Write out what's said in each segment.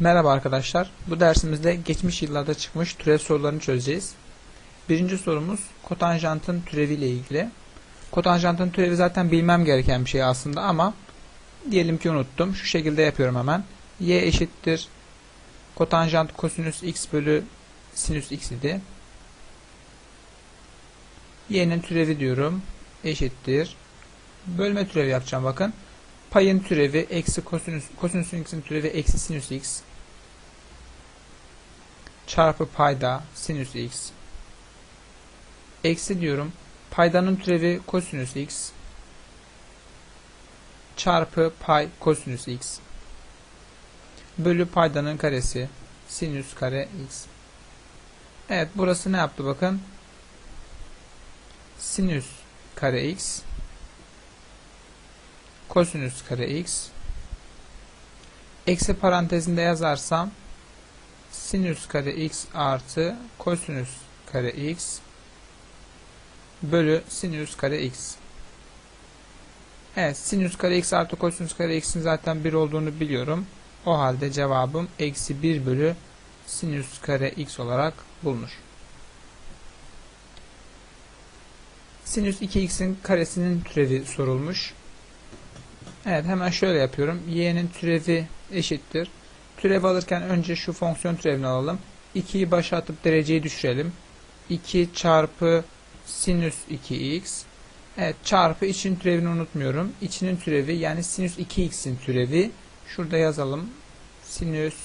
Merhaba arkadaşlar. Bu dersimizde geçmiş yıllarda çıkmış türev sorularını çözeceğiz. Birinci sorumuz kotanjantın türevi ile ilgili. Kotanjantın türevi zaten bilmem gereken bir şey aslında ama diyelim ki unuttum. Şu şekilde yapıyorum hemen. y eşittir kotanjant kosinüs x bölü sinüs x idi. y'nin türevi diyorum. Eşittir. Bölme türevi yapacağım bakın. Payın türevi eksi kosinüs, kosinüsün x'in türevi eksi sinüs x çarpı payda sinüs x. Eksi diyorum paydanın türevi kosinüs x çarpı pay kosinüs x bölü paydanın karesi sinüs kare x. Evet burası ne yaptı bakın? Sinüs kare x kosinüs kare x eksi parantezinde yazarsam sinüs kare x artı kosinüs kare x bölü sinüs kare x Evet sinüs kare x artı kosinüs kare x'in zaten 1 olduğunu biliyorum. O halde cevabım eksi 1 bölü sinüs kare x olarak bulunur. Sinüs 2x'in karesinin türevi sorulmuş. Evet hemen şöyle yapıyorum. y'nin türevi eşittir. Türev alırken önce şu fonksiyon türevini alalım. 2'yi başa atıp dereceyi düşürelim. 2 çarpı sinüs 2x. Evet çarpı için türevini unutmuyorum. İçinin türevi yani sinüs 2x'in türevi. Şurada yazalım. Sinüs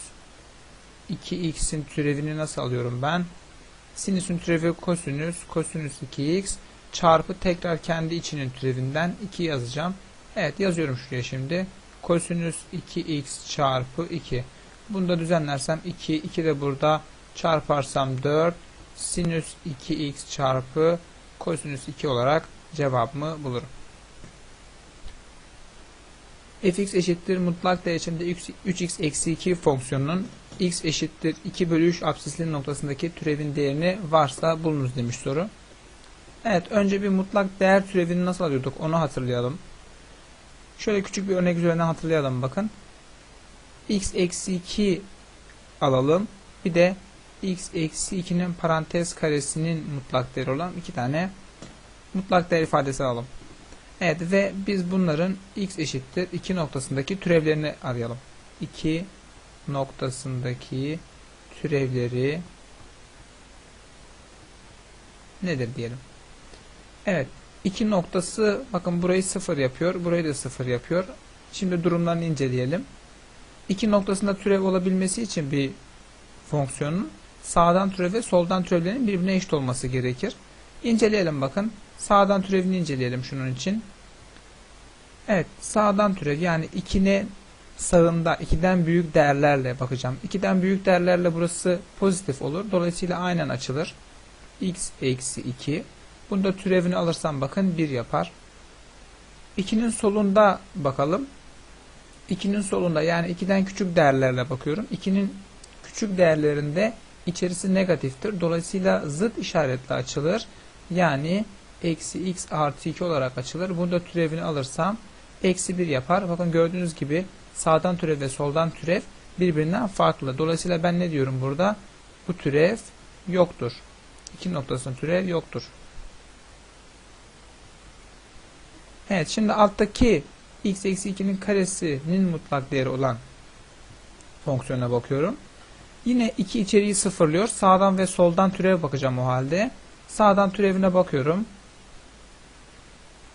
2x'in türevini nasıl alıyorum ben? Sinüsün türevi kosinüs, kosinüs 2x çarpı tekrar kendi içinin türevinden 2 yazacağım. Evet yazıyorum şuraya şimdi. Kosinüs 2x çarpı 2. Bunu da düzenlersem 2. 2 de burada çarparsam 4. Sinüs 2x çarpı kosinüs 2 olarak cevabımı bulurum. fx eşittir mutlak değer içinde 3x eksi 2 fonksiyonunun x eşittir 2 bölü 3 absisli noktasındaki türevin değerini varsa bulunuz demiş soru. Evet önce bir mutlak değer türevini nasıl alıyorduk onu hatırlayalım. Şöyle küçük bir örnek üzerinden hatırlayalım bakın. x eksi 2 alalım. Bir de x eksi 2'nin parantez karesinin mutlak değeri olan iki tane mutlak değer ifadesi alalım. Evet ve biz bunların x eşittir 2 noktasındaki türevlerini arayalım. 2 noktasındaki türevleri nedir diyelim. Evet 2 noktası bakın burayı 0 yapıyor. Burayı da 0 yapıyor. Şimdi durumlarını inceleyelim. 2 noktasında türev olabilmesi için bir fonksiyonun sağdan türev ve soldan türevlerin birbirine eşit olması gerekir. İnceleyelim bakın. Sağdan türevini inceleyelim şunun için. Evet sağdan türev yani 2'nin sağında 2'den büyük değerlerle bakacağım. 2'den büyük değerlerle burası pozitif olur. Dolayısıyla aynen açılır. x eksi 2 Bunda türevini alırsam bakın 1 yapar. 2'nin solunda bakalım. 2'nin solunda yani 2'den küçük değerlerle bakıyorum. 2'nin küçük değerlerinde içerisi negatiftir. Dolayısıyla zıt işaretle açılır. Yani eksi x artı 2 olarak açılır. Bunda türevini alırsam eksi 1 yapar. Bakın gördüğünüz gibi sağdan türev ve soldan türev birbirinden farklı. Dolayısıyla ben ne diyorum burada? Bu türev yoktur. İki noktasının türev yoktur. Evet şimdi alttaki x eksi 2'nin karesinin mutlak değeri olan fonksiyona bakıyorum. Yine 2 içeriği sıfırlıyor. Sağdan ve soldan türev bakacağım o halde. Sağdan türevine bakıyorum.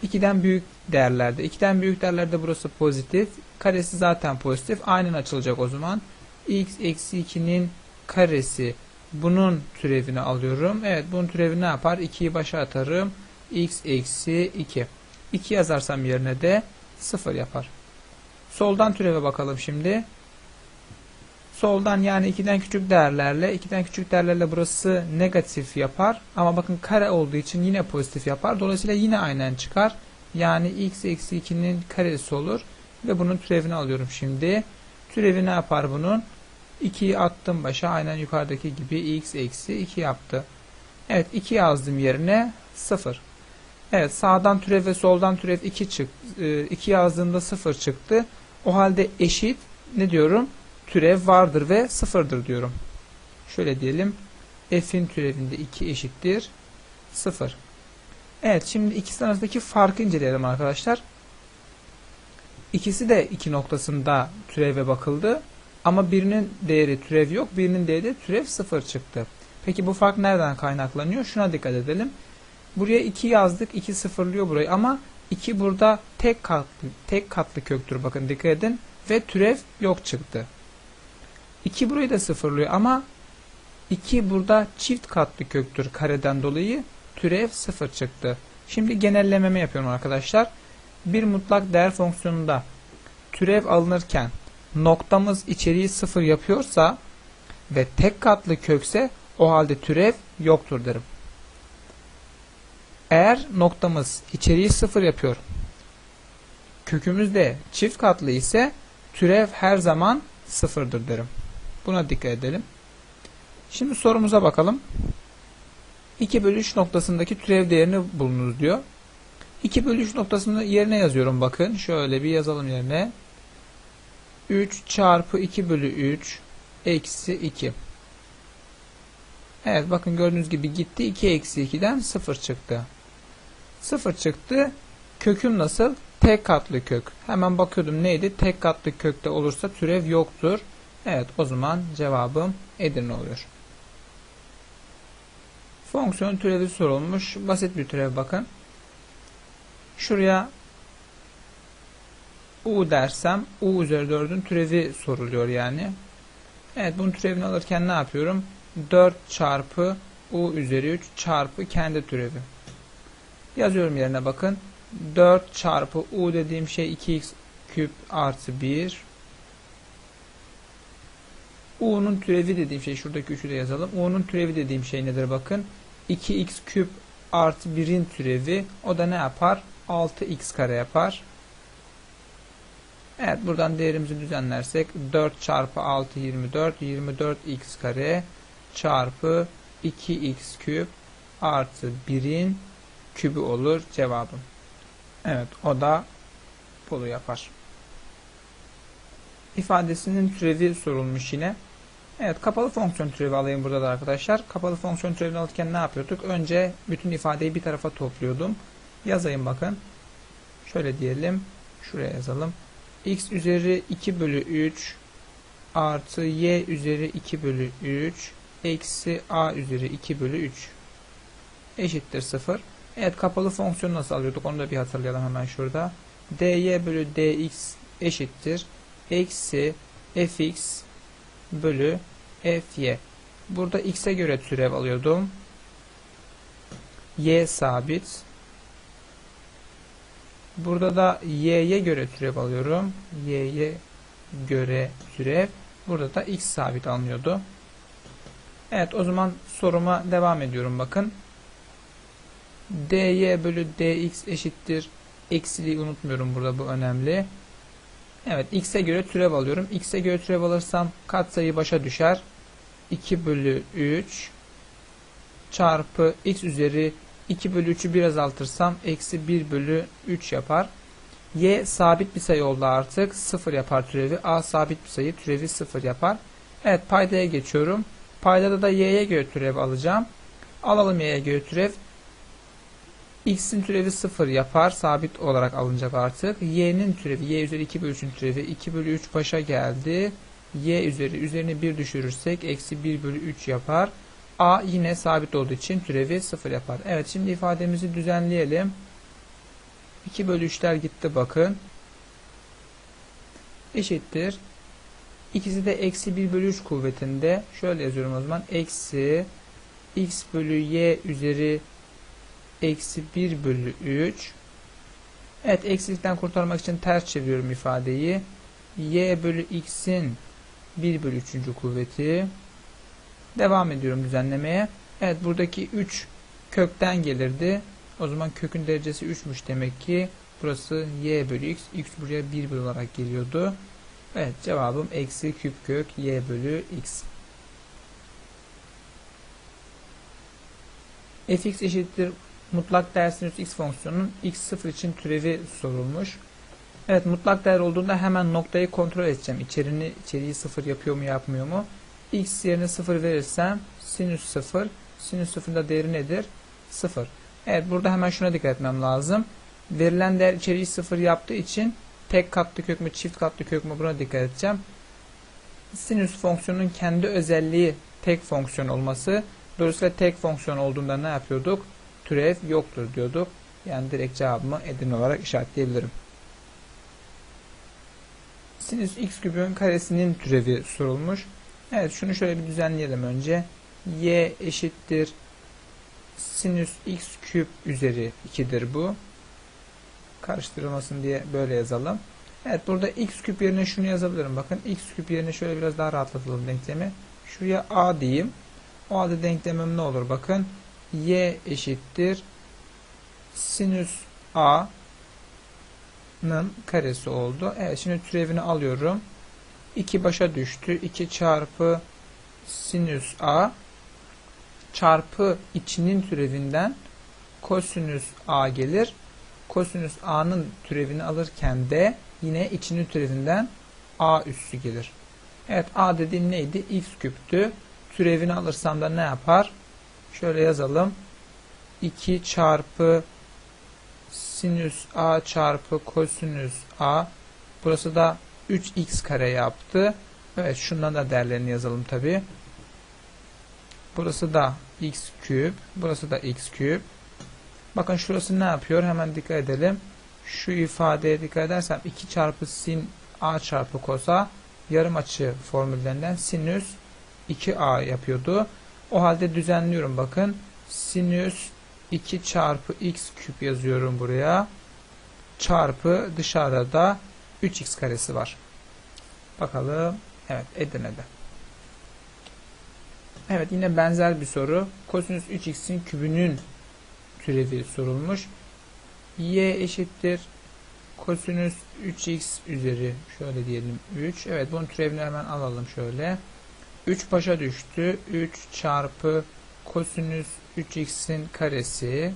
2'den büyük değerlerde. 2'den büyük değerlerde burası pozitif. Karesi zaten pozitif. Aynen açılacak o zaman. x eksi 2'nin karesi. Bunun türevini alıyorum. Evet bunun türevi ne yapar? 2'yi başa atarım. x eksi 2. 2 yazarsam yerine de 0 yapar. Soldan türeve bakalım şimdi. Soldan yani 2'den küçük değerlerle 2'den küçük değerlerle burası negatif yapar. Ama bakın kare olduğu için yine pozitif yapar. Dolayısıyla yine aynen çıkar. Yani x eksi 2'nin karesi olur. Ve bunun türevini alıyorum şimdi. Türevi ne yapar bunun? 2'yi attım başa. Aynen yukarıdaki gibi x eksi 2 yaptı. Evet 2 yazdım yerine 0. Evet sağdan türev ve soldan türev 2 çıktı. 2 yazdığımda 0 çıktı. O halde eşit ne diyorum? türev vardır ve sıfırdır diyorum. Şöyle diyelim. F'in türevinde 2 eşittir 0. Evet şimdi ikisi arasındaki farkı inceleyelim arkadaşlar. İkisi de iki noktasında türeve bakıldı. Ama birinin değeri türev yok, birinin değeri de türev 0 çıktı. Peki bu fark nereden kaynaklanıyor? Şuna dikkat edelim. Buraya 2 yazdık, 2 sıfırlıyor burayı ama 2 burada tek katlı, tek katlı köktür bakın dikkat edin ve türev yok çıktı. 2 burayı da sıfırlıyor ama 2 burada çift katlı köktür kareden dolayı türev 0 çıktı. Şimdi genellememe yapıyorum arkadaşlar. Bir mutlak değer fonksiyonunda türev alınırken noktamız içeriği 0 yapıyorsa ve tek katlı kökse o halde türev yoktur derim. Eğer noktamız içeriği 0 yapıyor, kökümüz de çift katlı ise türev her zaman sıfırdır derim. Buna dikkat edelim. Şimdi sorumuza bakalım. 2 bölü 3 noktasındaki türev değerini bulunuz diyor. 2 bölü 3 noktasını yerine yazıyorum bakın. Şöyle bir yazalım yerine. 3 çarpı 2 bölü 3 eksi 2. Evet bakın gördüğünüz gibi gitti. 2 eksi 2'den 0 çıktı. 0 çıktı. Köküm nasıl? Tek katlı kök. Hemen bakıyordum neydi? Tek katlı kökte olursa türev yoktur. Evet o zaman cevabım Edirne oluyor. Fonksiyon türevi sorulmuş. Basit bir türev bakın. Şuraya u dersem u üzeri 4'ün türevi soruluyor yani. Evet bunun türevini alırken ne yapıyorum? 4 çarpı u üzeri 3 çarpı kendi türevi. Yazıyorum yerine bakın. 4 çarpı u dediğim şey 2x küp artı 1. u'nun türevi dediğim şey şuradaki 3'ü de yazalım. u'nun türevi dediğim şey nedir bakın. 2x küp artı 1'in türevi o da ne yapar? 6x kare yapar. Evet buradan değerimizi düzenlersek 4 çarpı 6 24 24x kare çarpı 2x küp artı 1'in kübü olur cevabım. Evet o da polu yapar. İfadesinin türevi sorulmuş yine. Evet kapalı fonksiyon türevi alayım burada da arkadaşlar. Kapalı fonksiyon türevini alırken ne yapıyorduk? Önce bütün ifadeyi bir tarafa topluyordum. Yazayım bakın. Şöyle diyelim. Şuraya yazalım. x üzeri 2 bölü 3 artı y üzeri 2 bölü 3 eksi a üzeri 2 bölü 3 eşittir 0. Evet kapalı fonksiyonu nasıl alıyorduk onu da bir hatırlayalım hemen şurada. dy bölü dx eşittir. Eksi fx bölü fy. Burada x'e göre türev alıyordum. y sabit. Burada da y'ye göre türev alıyorum. y'ye göre türev. Burada da x sabit alınıyordu. Evet o zaman soruma devam ediyorum bakın. Dy bölü dx eşittir. Eksiliği unutmuyorum burada bu önemli. Evet x'e göre türev alıyorum. x'e göre türev alırsam katsayı başa düşer. 2 bölü 3 çarpı x üzeri 2 bölü 3'ü bir azaltırsam eksi 1 bölü 3 yapar. y sabit bir sayı oldu artık. 0 yapar türevi. a sabit bir sayı türevi 0 yapar. Evet paydaya geçiyorum. Paydada da y'ye göre türev alacağım. Alalım y'ye göre türev. X'in türevi 0 yapar. Sabit olarak alınacak artık. y'nin türevi y üzeri 2 bölü 3'ün türevi 2 bölü 3 başa geldi. y üzeri üzerine 1 düşürürsek eksi 1 bölü 3 yapar. a yine sabit olduğu için türevi 0 yapar. Evet şimdi ifademizi düzenleyelim. 2 bölü 3'ler gitti bakın. Eşittir. İkisi de eksi 1 bölü 3 kuvvetinde. Şöyle yazıyorum o zaman. Eksi x bölü y üzeri eksi 1 bölü 3. Evet eksilikten kurtarmak için ters çeviriyorum ifadeyi. y bölü x'in 1 bölü 3. kuvveti. Devam ediyorum düzenlemeye. Evet buradaki 3 kökten gelirdi. O zaman kökün derecesi 3'müş demek ki. Burası y bölü x. x buraya 1 bölü olarak geliyordu. Evet cevabım eksi küp kök y bölü x. fx eşittir mutlak değer sinüs x fonksiyonunun x0 için türevi sorulmuş. Evet mutlak değer olduğunda hemen noktayı kontrol edeceğim. İçerini, içeriği sıfır yapıyor mu yapmıyor mu? X yerine sıfır verirsem sinüs sıfır. Sinüs sıfırın da değeri nedir? Sıfır. Evet burada hemen şuna dikkat etmem lazım. Verilen değer içeriği sıfır yaptığı için tek katlı kök mü çift katlı kök mü buna dikkat edeceğim. Sinüs fonksiyonunun kendi özelliği tek fonksiyon olması. Dolayısıyla tek fonksiyon olduğunda ne yapıyorduk? Türev yoktur diyorduk. Yani direkt cevabımı Edirne olarak işaretleyebilirim. Sinüs x küpün karesinin türevi sorulmuş. Evet şunu şöyle bir düzenleyelim önce. y eşittir sinüs x küp üzeri 2'dir bu. Karıştırılmasın diye böyle yazalım. Evet burada x küp yerine şunu yazabilirim. Bakın x küp yerine şöyle biraz daha rahatlatalım denklemi. Şuraya a diyeyim. O halde denklemim ne olur? Bakın y eşittir sinüs a'nın karesi oldu. Evet şimdi türevini alıyorum. 2 başa düştü. 2 çarpı sinüs a çarpı içinin türevinden kosinüs a gelir. Kosinüs a'nın türevini alırken de yine içinin türevinden a üssü gelir. Evet a dediğim neydi? x küptü. Türevini alırsam da ne yapar? Şöyle yazalım. 2 çarpı sinüs a çarpı kosinüs a. Burası da 3x kare yaptı. Evet şundan da değerlerini yazalım tabi. Burası da x küp. Burası da x küp. Bakın şurası ne yapıyor? Hemen dikkat edelim. Şu ifadeye dikkat edersem 2 çarpı sin a çarpı kosa yarım açı formüllerinden sinüs 2a yapıyordu. O halde düzenliyorum bakın. Sinüs 2 çarpı x küp yazıyorum buraya. Çarpı dışarıda 3x karesi var. Bakalım. Evet Edirne'de. Evet yine benzer bir soru. Kosinüs 3x'in kübünün türevi sorulmuş. y eşittir kosinüs 3x üzeri şöyle diyelim 3. Evet bunun türevini hemen alalım şöyle. 3 başa düştü. 3 çarpı kosinüs 3x'in karesi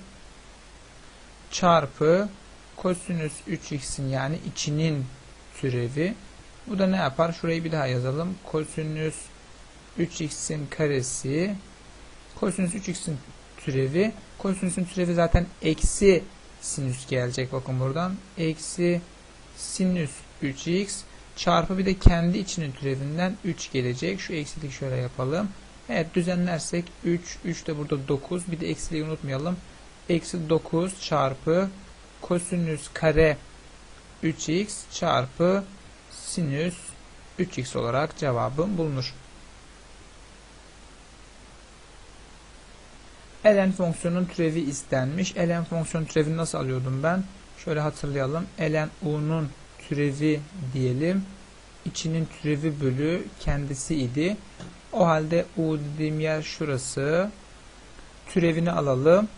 çarpı kosinüs 3x'in yani içinin türevi. Bu da ne yapar? Şurayı bir daha yazalım. Kosinüs 3x'in karesi kosinüs 3x'in türevi kosinüsün türevi zaten eksi sinüs gelecek bakın buradan eksi sinüs 3x çarpı bir de kendi içinin türevinden 3 gelecek şu eksilik şöyle yapalım evet düzenlersek 3 3 de burada 9 bir de eksiliği unutmayalım eksi 9 çarpı kosinüs kare 3x çarpı sinüs 3x olarak cevabım bulunur. ln fonksiyonun türevi istenmiş. ln fonksiyon türevini nasıl alıyordum ben? Şöyle hatırlayalım. ln u'nun türevi diyelim. İçinin türevi bölü kendisi idi. O halde u dediğim yer şurası. Türevini alalım.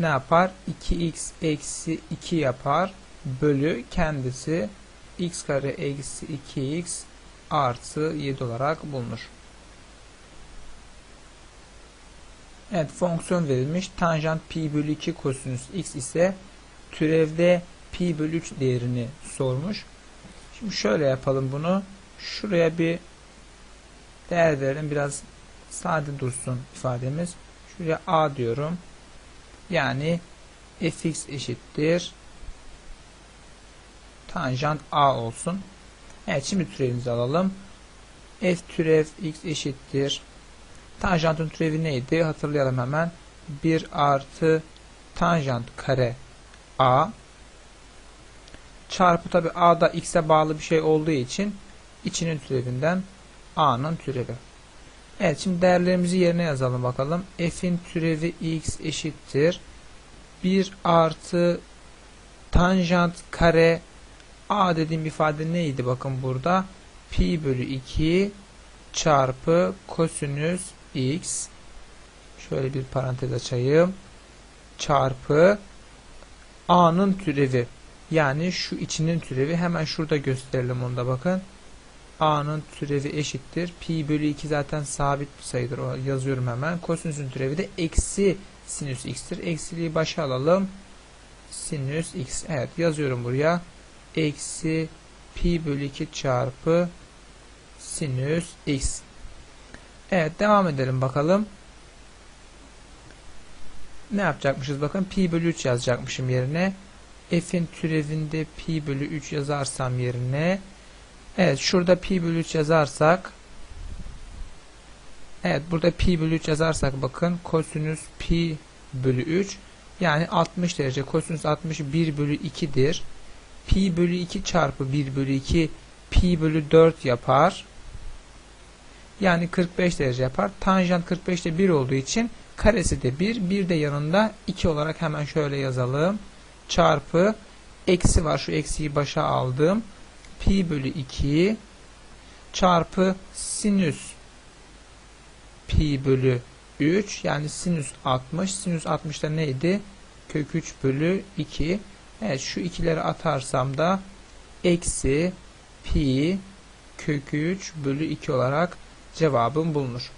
Ne yapar? 2x eksi 2 yapar. Bölü kendisi x kare eksi 2x artı 7 olarak bulunur. Evet fonksiyon verilmiş. Tanjant pi bölü 2 kosinüs x ise türevde pi bölü 3 değerini sormuş. Şimdi şöyle yapalım bunu. Şuraya bir değer verelim. Biraz sade dursun ifademiz. Şuraya a diyorum. Yani fx eşittir. Tanjant a olsun. Evet şimdi türevimizi alalım. f türev x eşittir Tanjantın türevi neydi? Hatırlayalım hemen. 1 artı tanjant kare a çarpı tabi a da x'e bağlı bir şey olduğu için içinin türevinden a'nın türevi. Evet şimdi değerlerimizi yerine yazalım bakalım. f'in türevi x eşittir. 1 artı tanjant kare a dediğim ifade neydi bakın burada? pi bölü 2 çarpı kosinüs x şöyle bir parantez açayım çarpı a'nın türevi yani şu içinin türevi hemen şurada gösterelim onu da bakın. A'nın türevi eşittir. Pi bölü 2 zaten sabit bir sayıdır. O yazıyorum hemen. Kosinüsün türevi de eksi sinüs x'tir. Eksiliği başa alalım. Sinüs x. Evet yazıyorum buraya. Eksi pi bölü 2 çarpı sinüs x. Evet devam edelim bakalım. Ne yapacakmışız bakın? Pi bölü 3 yazacakmışım yerine. F'in türevinde pi bölü 3 yazarsam yerine. Evet şurada pi bölü 3 yazarsak. Evet burada pi bölü 3 yazarsak bakın kosinüs pi bölü 3 yani 60 derece kosinüs 60 1 bölü 2'dir. Pi bölü 2 çarpı 1 bölü 2 pi bölü 4 yapar. Yani 45 derece yapar. Tanjant 45 de 1 olduğu için karesi de 1. Bir de yanında 2 olarak hemen şöyle yazalım. Çarpı eksi var. Şu eksiyi başa aldım. Pi bölü 2 çarpı sinüs pi bölü 3 yani sinüs 60. Sinüs 60 da neydi? Kök 3 bölü 2. Evet şu ikileri atarsam da eksi pi kök 3 bölü 2 olarak cevabım bulunur.